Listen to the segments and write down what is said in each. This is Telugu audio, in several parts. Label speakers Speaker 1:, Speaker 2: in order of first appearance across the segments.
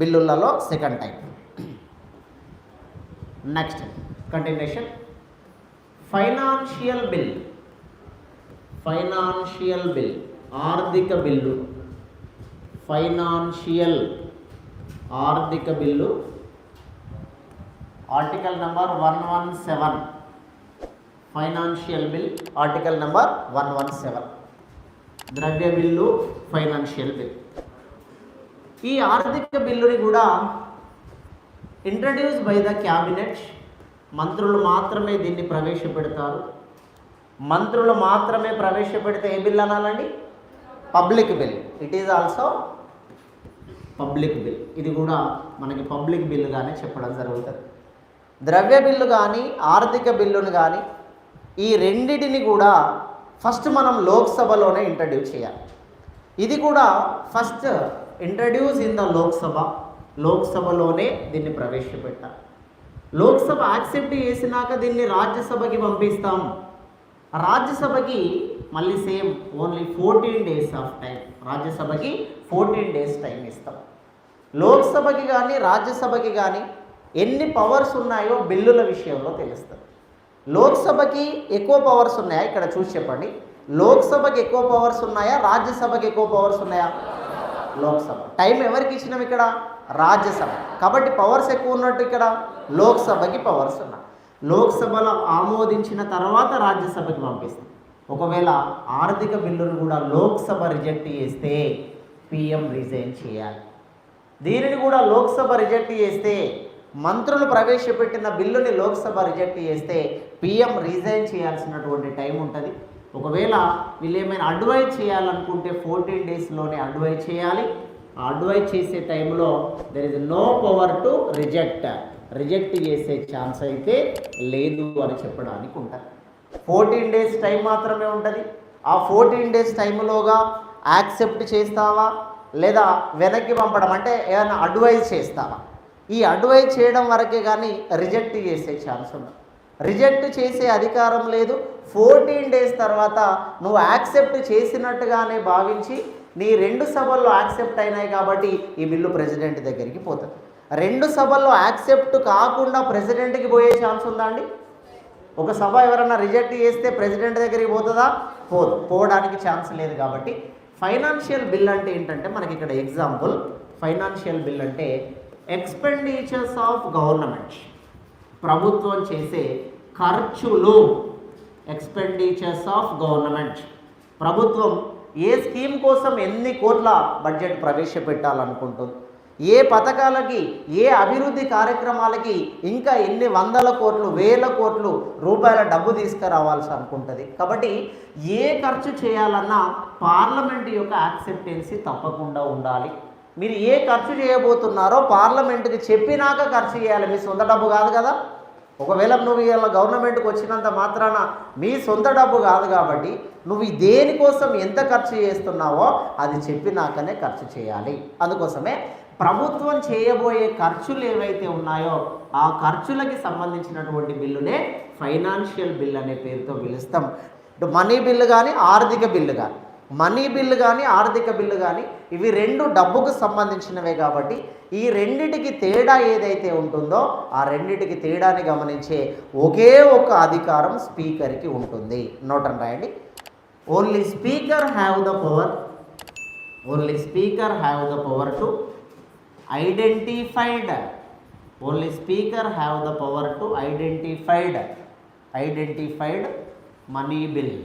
Speaker 1: బిల్లులలో second type next continuation financial bill financial bill ఆర్థిక బిల్లు. ఫైనాన్షియల్ ఆర్థిక bill. Article number one one seven financial bill article number one one seven ద్రవ్య బిల్లు ఫైనాన్షియల్ బిల్ ఈ ఆర్థిక బిల్లుని కూడా ఇంట్రడ్యూస్ బై ద క్యాబినెట్ మంత్రులు మాత్రమే దీన్ని ప్రవేశపెడతారు. మంత్రులు మాత్రమే ప్రవేశపెడితే ఏ bill అనాలండి? Public bill it is also public bill ఇది కూడా మనకి పబ్లిక్ బిల్లుగానే చెప్పడం జరుగుతుంది. ద్రవ్య బిల్లు కానీ ఆర్థిక బిల్లును కానీ ఈ రెండిటిని కూడా ఫస్ట్ మనం లోక్సభలోనే ఇంట్రడ్యూస్ చేయాలి. ఇది కూడా first introduce in the Lok Sabha లోక్సభలోనే దీన్ని ప్రవేశపెట్టాలి లోక్సభ యాక్సెప్ట్ చేసినాక దీన్ని రాజ్యసభకి పంపిస్తాం. రాజ్యసభకి మళ్ళీ same only fourteen days of time రాజ్యసభకి fourteen days time ఇస్తాం. లోక్సభకి కానీ రాజ్యసభకి కానీ ఎన్ని పవర్స్ ఉన్నాయో బిల్లుల విషయంలో తెలుస్తుంది లోక్సభకి ఎక్కువ పవర్స్ ఉన్నాయా? ఇక్కడ చూసి చెప్పండి. లోక్సభకి ఎక్కువ పవర్స్ ఉన్నాయా? రాజ్యసభకి ఎక్కువ పవర్స్ ఉన్నాయా? లోక్సభ. టైం ఎవరికి ఇచ్చినాం ఇక్కడ? రాజ్యసభ. కాబట్టి పవర్స్ ఎక్కువ ఉన్నట్టు ఇక్కడ? లోక్సభకి పవర్స్ ఉన్నాయి లోక్సభలో ఆమోదించిన తర్వాత రాజ్యసభకి పంపిస్తాం. ఒకవేళ ఆర్థిక బిల్లును కూడా లోక్సభ రిజెక్ట్ చేస్తే పిఎం రిజైన్ చేయాలి. దీనిని కూడా లోక్సభ రిజెక్ట్ చేస్తే మంత్రులు ప్రవేశపెట్టిన బిల్లుని లోక్సభ రిజెక్ట్ చేస్తే పిఎం రిజైన్ చేయాల్సినటువంటి టైం ఉంటుంది. ఒకవేళ వీళ్ళు ఏమైనా అడ్వైజ్ చేయాలనుకుంటే ఫోర్టీన్ డేస్లోనే అడ్వైజ్ చేయాలి. ఆ అడ్వైజ్ చేసే టైంలో there is no power to reject reject చేసే ఛాన్స్ అయితే లేదు అని చెప్పడానికి ఉంటుంది. ఫోర్టీన్ డేస్ టైం మాత్రమే ఉంటుంది. ఆ ఫోర్టీన్ డేస్ టైంలోగా యాక్సెప్ట్ చేస్తావా? లేదా వెనక్కి పంపడం అంటే ఏమైనా అడ్వైజ్ చేస్తావా? ఈ అడ్వైజ్ చేయడం వరకే కానీ రిజెక్ట్ చేసే ఛాన్స్ ఉండదు. రిజెక్ట్ చేసే అధికారం లేదు. ఫోర్టీన్ డేస్ తర్వాత నువ్వు యాక్సెప్ట్ చేసినట్టుగానే భావించి నీ రెండు సభల్లో యాక్సెప్ట్ అయినాయి కాబట్టి ఈ బిల్లు ప్రెసిడెంట్ దగ్గరికి పోతుంది. రెండు సభల్లో యాక్సెప్ట్ కాకుండా ప్రెసిడెంట్కి పోయే ఛాన్స్ ఉందా అండి? ఒక సభ ఎవరైనా రిజెక్ట్ చేస్తే ప్రెసిడెంట్ దగ్గరికి పోతుందా? పోదు. పోవడానికి ఛాన్స్ లేదు కాబట్టి ఫైనాన్షియల్ బిల్ అంటే ఏంటంటే మనకి ఇక్కడ ఎగ్జాంపుల్ ఫైనాన్షియల్ బిల్ అంటే ఎక్స్పెండిచర్స్ ఆఫ్ గవర్నమెంట్ ప్రభుత్వం చేసే ఖర్చులు ఎక్స్పెండిచర్స్ ఆఫ్ గవర్నమెంట్ ప్రభుత్వం ఏ స్కీమ్ కోసం ఎన్ని కోట్ల బడ్జెట్ ప్రవేశపెట్టాలనుకుంటుంది? ఏ పథకాలకి ఏ అభివృద్ధి కార్యక్రమాలకి ఇంకా ఎన్ని వందల కోట్లు వేల కోట్లు రూపాయల డబ్బు తీసుకురావాల్సి అనుకుంటుంది? కాబట్టి ఏ ఖర్చు చేయాలన్నా పార్లమెంట్ యొక్క యాక్సెప్టెన్సీ తప్పకుండా ఉండాలి. మీరు ఏ ఖర్చు చేయబోతున్నారో పార్లమెంట్కి చెప్పినాక ఖర్చు చేయాలి. మీ సొంత డబ్బు కాదు కదా? ఒకవేళ నువ్వు ఇలా గవర్నమెంట్కి వచ్చినంత మాత్రాన మీ సొంత డబ్బు కాదు కాబట్టి నువ్వు దేనికోసం ఎంత ఖర్చు చేస్తున్నావో అది చెప్పినాకనే ఖర్చు చేయాలి. అందుకోసమే ప్రభుత్వం చేయబోయే ఖర్చులు ఏవైతే ఉన్నాయో ఆ ఖర్చులకి సంబంధించినటువంటి బిల్లునే ఫైనాన్షియల్ బిల్ అనే పేరుతో పిలుస్తాం. మనీ బిల్లు కానీ ఆర్థిక బిల్లు కానీ మనీ బిల్లు కానీ ఆర్థిక బిల్లు కానీ ఇవి రెండు డబ్బుకు సంబంధించినవే కాబట్టి ఈ రెండిటికి తేడా ఏదైతే ఉంటుందో ఆ రెండిటికి తేడాని గమనించే ఒకే ఒక అధికారం స్పీకర్కి ఉంటుంది. నోటన్ రాయండి. Only speaker have the power only speaker have the power to identified only speaker have the power to identified identified money bill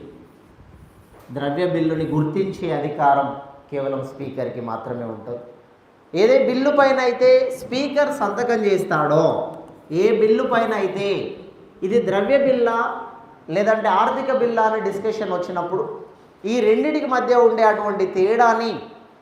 Speaker 1: ద్రవ్య బిల్లుని గుర్తించే అధికారం కేవలం స్పీకర్కి మాత్రమే ఉంటుంది. ఏదే బిల్లు పైన అయితే స్పీకర్ సంతకం చేస్తాడో ఏ బిల్లు పైన అయితే ఇది ద్రవ్య బిల్లా లేదంటే ఆర్థిక బిల్లా అనే డిస్కషన్ వచ్చినప్పుడు ఈ రెండింటికి మధ్య ఉండే అటువంటి తేడాని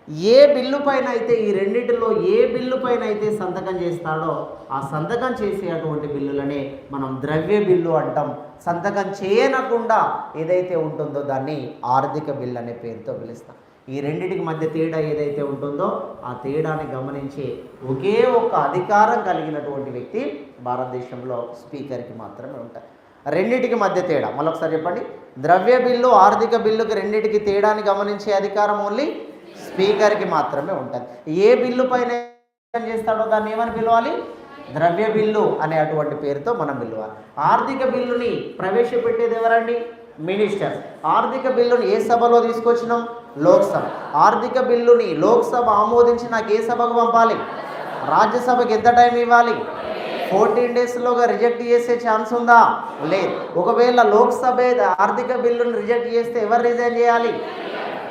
Speaker 1: ఏ బిల్లు పైన అయితే ఈ రెండిటిలో ఏ బిల్లు పైన అయితే సంతకం చేస్తాడో ఆ సంతకం చేసే అటువంటి బిల్లులనే మనం ద్రవ్య బిల్లు అంటాం. సంతకం చేయనకుండా ఏదైతే ఉంటుందో దాన్ని ఆర్థిక బిల్లు అనే పేరుతో పిలుస్తాం. ఈ రెండిటికి మధ్య తేడా ఏదైతే ఉంటుందో ఆ తేడాని గమనించి ఒకే ఒక్క అధికారం కలిగినటువంటి వ్యక్తి భారతదేశంలో స్పీకర్కి మాత్రమే ఉంటాయి. రెండిటికి మధ్య తేడా. మళ్ళొకసారి చెప్పండి. ద్రవ్య బిల్లు ఆర్థిక బిల్లుకి రెండింటికి తేడాని గమనించే అధికారం ఓన్లీ స్పీకర్కి మాత్రమే ఉంటుంది. ఏ బిల్లు పైన చేస్తాడో దాన్ని ఏమని పిలవాలి? ద్రవ్య బిల్లు అనే అటువంటి పేరుతో మనం పిలవాలి. ఆర్థిక బిల్లుని ప్రవేశపెట్టేది ఎవరండి? మినిస్టర్ ఆర్థిక బిల్లుని ఏ సభలో తీసుకొచ్చినాం? లోక్సభ. ఆర్థిక బిల్లుని లోక్సభ ఆమోదించి నాకు ఏ సభకు పంపాలి? రాజ్యసభకి ఎంత టైం ఇవ్వాలి? ఫోర్టీన్ డేస్లోగా రిజెక్ట్ చేసే ఛాన్స్ ఉందా? లేదు. ఒకవేళ లోక్సభ ఆర్థిక బిల్లుని రిజెక్ట్ చేస్తే ఎవరు రిజైన్ చేయాలి?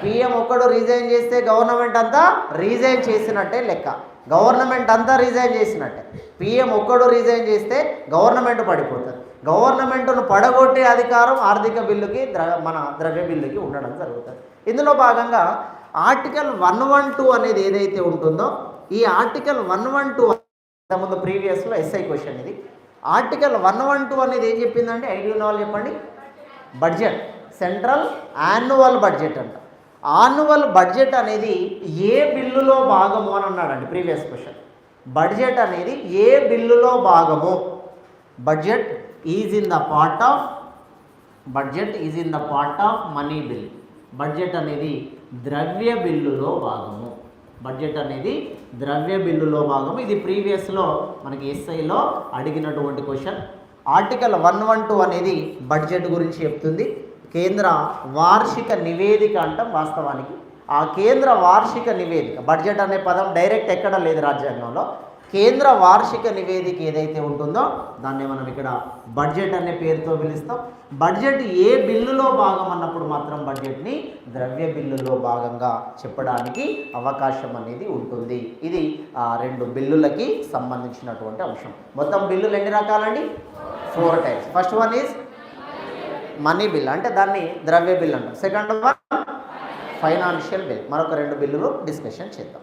Speaker 1: పిఎం ఒక్కడు రిజైన్ చేస్తే గవర్నమెంట్ అంతా రిజైన్ చేసినట్టే లెక్క. గవర్నమెంట్ అంతా రిజైన్ చేసినట్టే. పిఎం ఒక్కడు రిజైన్ చేస్తే గవర్నమెంట్ పడిపోతుంది గవర్నమెంట్ను పడగొట్టే అధికారం ఆర్థిక బిల్లుకి మన ద్రవ్య బిల్లుకి ఉండడం జరుగుతుంది. ఇందులో భాగంగా ఆర్టికల్ వన్ వన్ టూ అనేది ఏదైతే ఉంటుందో ఈ ఆర్టికల్ వన్ వన్ టూ ముందు ప్రీవియస్లో ఎస్ఐ క్వశ్చన్ ఇది. ఆర్టికల్ వన్ వన్ టూ అనేది ఏం చెప్పిందంటే ఐడియా చెప్పండి. బడ్జెట్ సెంట్రల్ యాన్యువల్ బడ్జెట్ అంట. ఆన్యువల్ బడ్జెట్ అనేది ఏ బిల్లులో భాగము అని అన్నాడండి ప్రీవియస్ క్వశ్చన్ బడ్జెట్ అనేది ఏ బిల్లులో భాగము? Budget is in the part of budget is in the part of money bill budget అనేది ద్రవ్య బిల్లులో భాగము. బడ్జెట్ అనేది ద్రవ్య బిల్లులో భాగము. ఇది ప్రీవియస్లో మనకి ఎస్ఐలో అడిగినటువంటి question article one one two అనేది బడ్జెట్ గురించి చెప్తుంది. కేంద్ర వార్షిక నివేదిక అంటాం వాస్తవానికి. ఆ కేంద్ర వార్షిక నివేదిక బడ్జెట్ అనే పదం డైరెక్ట్ ఎక్కడ లేదు రాజ్యాంగంలో. కేంద్ర వార్షిక నివేదిక ఏదైతే ఉంటుందో దాన్ని మనం ఇక్కడ బడ్జెట్ అనే పేరుతో పిలుస్తాం. బడ్జెట్ ఏ బిల్లులో భాగం అన్నప్పుడు మాత్రం బడ్జెట్ని ద్రవ్య బిల్లులో భాగంగా చెప్పడానికి అవకాశం అనేది ఉంటుంది. ఇది ఆ రెండు బిల్లులకి సంబంధించినటువంటి అంశం. మొత్తం బిల్లులు ఎన్ని రకాలండి? Four types first one is money bill అంటే దాన్ని ద్రవ్య బిల్ అంటాం సెకండ్ వన్ ఫైనాన్షియల్ బిల్ మరొక రెండు బిల్లులు డిస్కషన్ చేద్దాం.